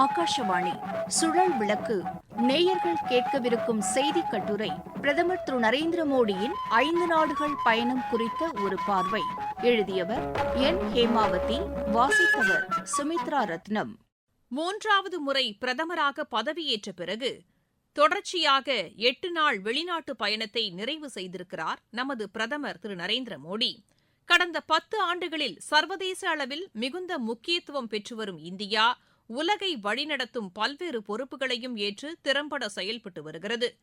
ஆகாஷவாணி. சுழல் விளக்கு. நேயர்கள் கேட்கவிருக்கும் செய்தி கட்டுரை பிரதமர் திரு. நரேந்திர மோடியின் ஐந்து நாடுகள் பயணம் குறித்த ஒரு பார்வை. எழுதியவர் என். ஹேமாவதி வாசித்தவர் சுமித்ரா ரத்னம். மூன்றாவது முறை பிரதமராக பதவியேற்ற பிறகு தொடர்ச்சியாக எட்டு நாள் வெளிநாட்டு பயணத்தை நிறைவு செய்திருக்கிறார் நமது பிரதமர் திரு. நரேந்திர மோடி. கடந்த பத்து ஆண்டுகளில் சர்வதேச அளவில் மிகுந்த முக்கியத்துவம் பெற்று வரும் இந்தியா உலகை வழிநடத்தும் பல்வேறு பொறுப்புகளையும் ஏற்று திறம்பட செயல்பட்டு வருகிறது.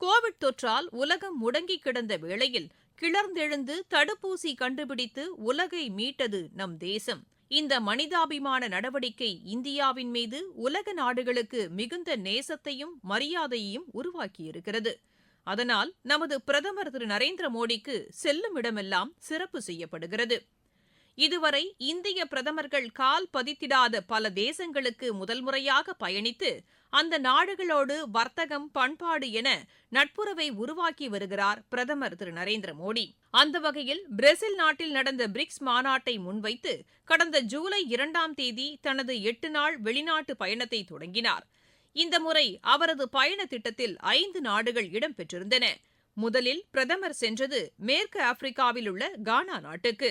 கோவிட் தொற்றால் உலகம் முடங்கி கிடந்த வேளையில் கிளர்ந்தெழுந்து தடுப்பூசி கண்டுபிடித்து உலகை மீட்டது நம் தேசம். இந்த மனிதாபிமான நடவடிக்கை இந்தியாவின் மீது உலக நாடுகளுக்கு மிகுந்த நேசத்தையும் மரியாதையையும் உருவாக்கியிருக்கிறது. அதனால் நமது பிரதமர் திரு. நரேந்திர மோடிக்கு செல்லும் இடமெல்லாம் சிறப்பு செய்யப்படுகிறது. இதுவரை இந்திய பிரதமர்கள் கால் பதித்திடாத பல தேசங்களுக்கு முதல் முறையாக பயணித்து அந்த நாடுகளோடு வர்த்தகம் பண்பாடு என நட்புறவை உருவாக்கி வருகிறார் பிரதமர் திரு. நரேந்திர மோடி. அந்த வகையில் பிரேசில் நாட்டில் நடந்த பிரிக்ஸ் மாநாட்டை முன்வைத்து கடந்த ஜூலை இரண்டாம் தேதி தனது எட்டு நாள் வெளிநாட்டு பயணத்தை தொடங்கினார். இந்த முறை அவரது பயண திட்டத்தில் ஐந்து நாடுகள் இடம்பெற்றிருந்தன. முதலில் பிரதமர் சென்றது மேற்கு ஆப்பிரிக்காவில் உள்ள கானா நாட்டுக்கு.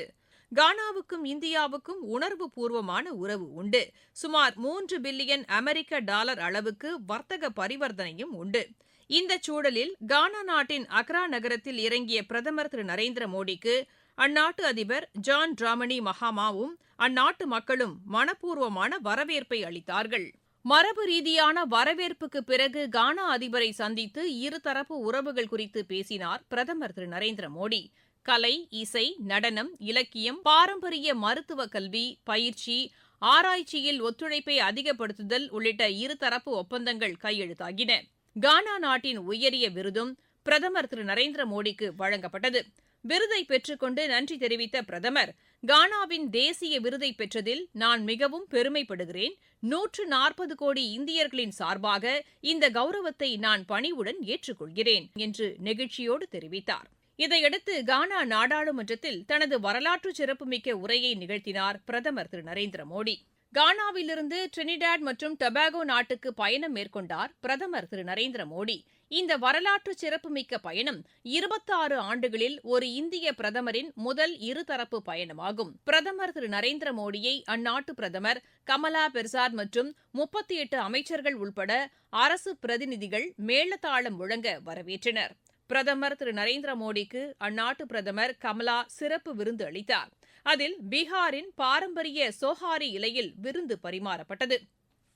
கானாவுக்கும் இந்தியாவுக்கும் உணர்வு பூர்வமான உறவு உண்டு. சுமார் மூன்று பில்லியன் அமெரிக்க டாலர் அளவுக்கு வர்த்தக பரிவர்த்தனையும் உண்டு. இந்த சூழலில் கானா நாட்டின் அக்ரா நகரத்தில் இறங்கிய பிரதமர் திரு நரேந்திர மோடிக்கு அந்நாட்டு அதிபர் ஜான் டிராமனி மஹாமாவும் அந்நாட்டு மக்களும் மனப்பூர்வமான வரவேற்பை அளித்தார்கள். மரபு ரீதியான வரவேற்புக்கு பிறகு கானா அதிபரை சந்தித்து இருதரப்பு உறவுகள் குறித்து பேசினார் பிரதமர் திரு நரேந்திர மோடி. கலை இசை நடனம் இலக்கியம் பாரம்பரிய மருத்துவ கல்வி பயிற்சி ஆராய்ச்சியில் ஒத்துழைப்பை அதிகப்படுத்துதல் உள்ளிட்ட இருதரப்பு ஒப்பந்தங்கள் கையெழுத்தாகின. கானா நாட்டின் உயரிய விருதும் பிரதமர் திரு. நரேந்திர மோடிக்கு வழங்கப்பட்டது. விருதை பெற்றுக்கொண்டு நன்றி தெரிவித்த பிரதமர் கானாவின் தேசிய விருதை பெற்றதில் நான் மிகவும் பெருமைப்படுகிறேன். நூற்று நாற்பது கோடி இந்தியர்களின் சார்பாக இந்த கௌரவத்தை நான் பணிவுடன் ஏற்றுக்கொள்கிறேன் என்று நெகிழ்ச்சியோடு தெரிவித்தார். இதையடுத்து கானா நாடாளுமன்றத்தில் தனது வரலாற்று சிறப்புமிக்க உரையை நிகழ்த்தினார் பிரதமர் திரு. நரேந்திர மோடி. கானாவிலிருந்து ட்ரினிடாட் மற்றும் டொபாகோ நாட்டுக்கு பயணம் மேற்கொண்டார் பிரதமர் திரு. நரேந்திர மோடி. இந்த வரலாற்று சிறப்புமிக்க பயணம் இருபத்தாறு ஆண்டுகளில் ஒரு இந்திய பிரதமரின் முதல் இருதரப்பு பயணமாகும். பிரதமர் திரு. நரேந்திர மோடியை அந்நாட்டு பிரதமர் கமலா பெர்சாத் மற்றும் முப்பத்தி எட்டு அமைச்சர்கள் உள்பட அரசு பிரதிநிதிகள் மேளதாளம் முழங்க வரவேற்றனர். பிரதமர் திரு நரேந்திர மோடிக்கு அந்நாட்டு பிரதமர் கமலா சிறப்பு விருந்து அளித்தார். அதில் பீகாரின் பாரம்பரிய சோஹாரி இலையில் விருந்து பரிமாறப்பட்டது.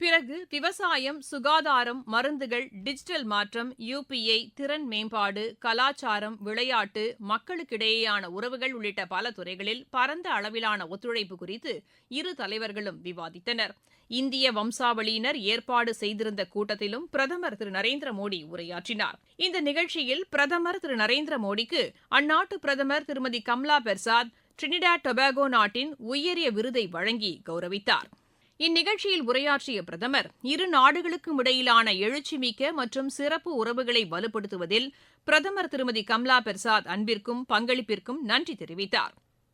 பிறகு விவசாயம் சுகாதாரம் மருந்துகள் டிஜிட்டல் மாற்றம் யுபிஐ திறன் மேம்பாடு கலாச்சாரம் விளையாட்டு மக்களுக்கிடையேயான உறவுகள் உள்ளிட்ட பல துறைகளில் பரந்த அளவிலான ஒத்துழைப்பு குறித்து இரு தலைவர்களும் விவாதித்தனர். இந்திய வம்சாவளியினர் ஏற்பாடு செய்திருந்த கூட்டத்திலும் பிரதமர் திரு நரேந்திர மோடி உரையாற்றினார். இந்த நிகழ்ச்சியில் பிரதமர் திரு நரேந்திர மோடிக்கு அந்நாட்டு பிரதமர் திருமதி கம்லா பெர்சாத் டிரினிடாட் டொபாகோ நாட்டின் உயரிய விருதை வழங்கி கௌரவித்தார். இந்நிகழ்ச்சியில் உரையாற்றிய பிரதமர் இரு நாடுகளுக்கும் இடையிலான எழுச்சிமிக்க மற்றும் சிறப்பு உறவுகளை வலுப்படுத்துவதில் பிரதமர் திருமதி கம்லா பெர்சாத் அன்பிற்கும் பங்களிப்பிற்கும் நன்றி தெரிவித்தார்.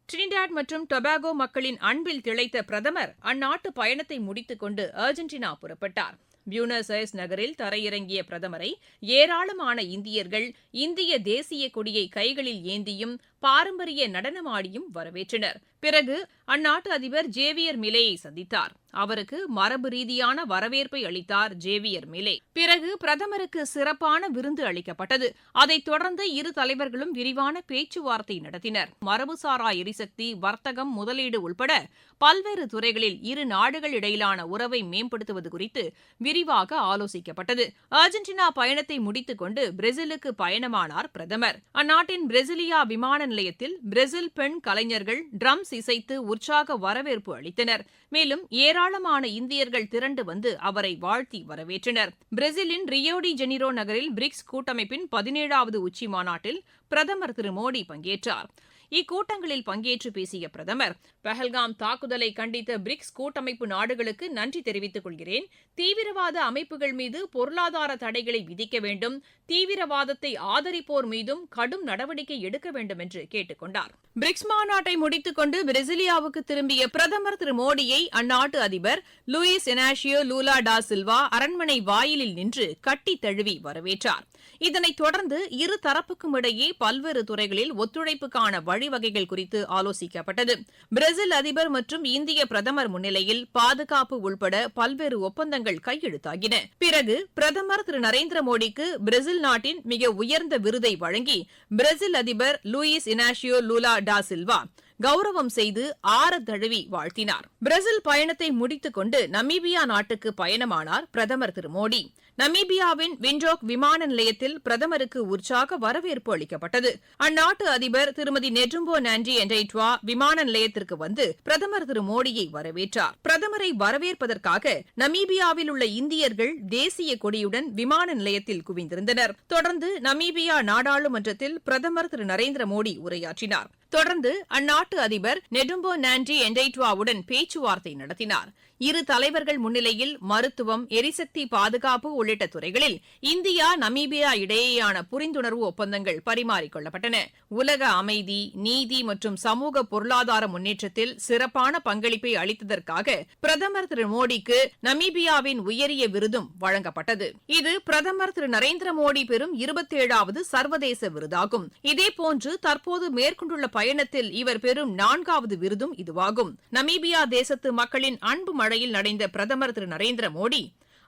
டிரினிடாட் மற்றும் டொபாகோ மக்களின் அன்பில் திளைத்த பிரதமர் அந்நாட்டு பயணத்தை முடித்துக் கொண்டு அர்ஜென்டினா புறப்பட்டார். பியூனஸ் அயர்ஸ் நகரில் தரையிறங்கிய பிரதமரை ஏராளமான இந்தியர்கள் இந்திய தேசிய கொடியை கைகளில் ஏந்தியும் பாரம்பரிய நடனமாடியும் வரவேற்றனர். பிறகு அந்நாட்டு அதிபர் ஜேவியர் மிலேயை சந்தித்தார். அவருக்கு மரபு ரீதியான வரவேற்பை அளித்தார் ஜேவியர் மிலே. பிறகு பிரதமருக்கு சிறப்பான விருந்து அளிக்கப்பட்டது. அதைத் தொடர்ந்து இரு தலைவர்களும் விரிவான பேச்சுவார்த்தை நடத்தினர். மரபுசாரா எரிசக்தி வர்த்தகம் முதலீடு உள்பட பல்வேறு துறைகளில் இரு நாடுகள் இடையிலான உறவை மேம்படுத்துவது குறித்து விரிவாக ஆலோசிக்கப்பட்டது. அர்ஜென்டினா பயணத்தை முடித்துக் கொண்டு பிரேசிலுக்கு பயணமானார் பிரதமர். அந்நாட்டின் பிரேசிலியா விமான நிலையத்தில் பிரேசில் பெண் கலைஞர்கள் ட்ரம்ஸ் இசைத்து உற்சாக வரவேற்பு அளித்தனர். மேலும் ஏராளமான இந்தியர்கள் திரண்டு வந்து அவரை வாழ்த்தி வரவேற்றனர். பிரேசிலின் ரியோடி ஜெனிரோ நகரில் பிரிக்ஸ் கூட்டமைப்பின் பதினேழாவது உச்சி மாநாட்டில் பிரதமர் திரு மோடி பங்கேற்றார். இக்கூட்டங்களில் பங்கேற்று பேசிய பிரதமர் பஹல்காம் தாக்குதலை கண்டித்த பிரிக்ஸ் கூட்டமைப்பு நாடுகளுக்கு நன்றி தெரிவித்துக் கொள்கிறேன். தீவிரவாத அமைப்புகள் மீது பொருளாதார தடைகளை விதிக்க வேண்டும். தீவிரவாதத்தை ஆதரிப்போர் மீதும் கடும் நடவடிக்கை எடுக்க வேண்டும் என்று கேட்டுக் கொண்டார். பிரிக்ஸ் மாநாட்டை முடித்துக் கொண்டு பிரேசிலியாவுக்கு திரும்பிய பிரதமர் திரு மோடியை அந்நாட்டு அதிபர் லூயிஸ் எனாஷியோ லூலா டா சில்வா அரண்மனை வாயிலில் நின்று கட்டி தழுவி வரவேற்றார். இதனைத் தொடர்ந்து இரு தரப்புக்கும் இடையே பல்வேறு துறைகளில் ஒத்துழைப்புக்கான வழிவகைகள் குறித்து ஆலோசிக்கப்பட்டது. பிரேசில் அதிபர் மற்றும் இந்திய பிரதமர் முன்னிலையில் பாதுகாப்பு உள்பட பல்வேறு ஒப்பந்தங்கள் கையெழுத்தாகின. பிறகு பிரதமர் திரு நரேந்திர மோடிக்கு பிரேசில் நாட்டின் மிக உயர்ந்த விருதை வழங்கி பிரேசில் அதிபர் லூயிஸ் இனாஷியோ லூலா டா சில்வா கௌரவம் செய்து ஆற தழுவி வாழ்த்தினார். பிரேசில் பயணத்தை முடித்துக் கொண்டு நமீபியா நாட்டுக்கு பயணமானார் பிரதமர் திரு மோடி. நமீபியாவின் விண்டோக் விமான நிலையத்தில் பிரதமருக்கு உற்சாக வரவேற்பு அளிக்கப்பட்டது. அந்நாட்டு அதிபர் திருமதி நெட்ரும்போ நான்டி என்டைட்வா விமான நிலையத்திற்கு வந்து பிரதமர் திரு மோடியை வரவேற்றார். பிரதமரை வரவேற்பதற்காக நமீபியாவில் உள்ள இந்தியர்கள் தேசிய கொடியுடன் விமான நிலையத்தில் குவிந்திருந்தனர். தொடர்ந்து நமீபியா நாடாளுமன்றத்தில் பிரதமர் திரு நரேந்திர மோடி உரையாற்றினார். தொடர்ந்து அந்நாட்டு அதிபர் நெடும்போ நான்டி என்டைட்வாவுடன் பேச்சுவார்த்தை நடத்தினார். இரு தலைவர்கள் முன்னிலையில் மருத்துவம் எரிசக்தி பாதுகாப்பு உள்ளிட்ட துறைகளில் இந்தியா நமீபியா இடையேயான புரிந்துணர்வு ஒப்பந்தங்கள் பரிமாறிக்கொள்ளப்பட்டன உலக அமைதி நீதி மற்றும் சமூக பொருளாதார முன்னேற்றத்தில் சிறப்பான பங்களிப்பை அளித்ததற்காக பிரதமர் திரு மோடிக்கு நமீபியாவின் உயரிய விருதும் வழங்கப்பட்டது. இது பிரதமர் திரு நரேந்திர மோடி பெறும் இருபத்தேழாவது சர்வதேச விருதாகும். இதேபோன்று தற்போது மேற்கொண்டுள்ள பயணத்தில் இவர் பெறும் நான்காவது விருதும் இதுவாகும். நமீபியா தேசத்து மக்களின் அன்பு மழையில் நடைந்த பிரதமர் திரு நரேந்திர மோடி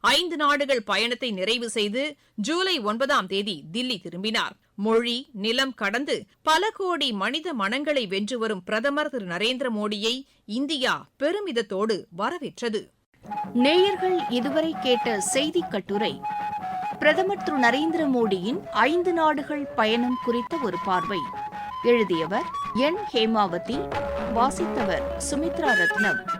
ஐந்து நாடுகள் பயணத்தை நிறைவு செய்து ஜூலை ஒன்பதாம் தேதி தில்லி திரும்பினார். மொழி நிலம் கடந்து பல கோடி மனித மனங்களை வென்று வரும் பிரதமர் திரு நரேந்திர மோடியை இந்தியா பெருமிதத்தோடு வரவேற்றது. நேயர்கள் இதுவரை கேட்ட செய்தி கட்டுரை பிரதமர் திரு நரேந்திர மோடியின் ஐந்து நாடுகள் பயணம் குறித்த ஒரு பார்வை. எழுதியவர் என். ஹேமாவதி வாசித்தவர் சுமித்ரா ரத்னம்.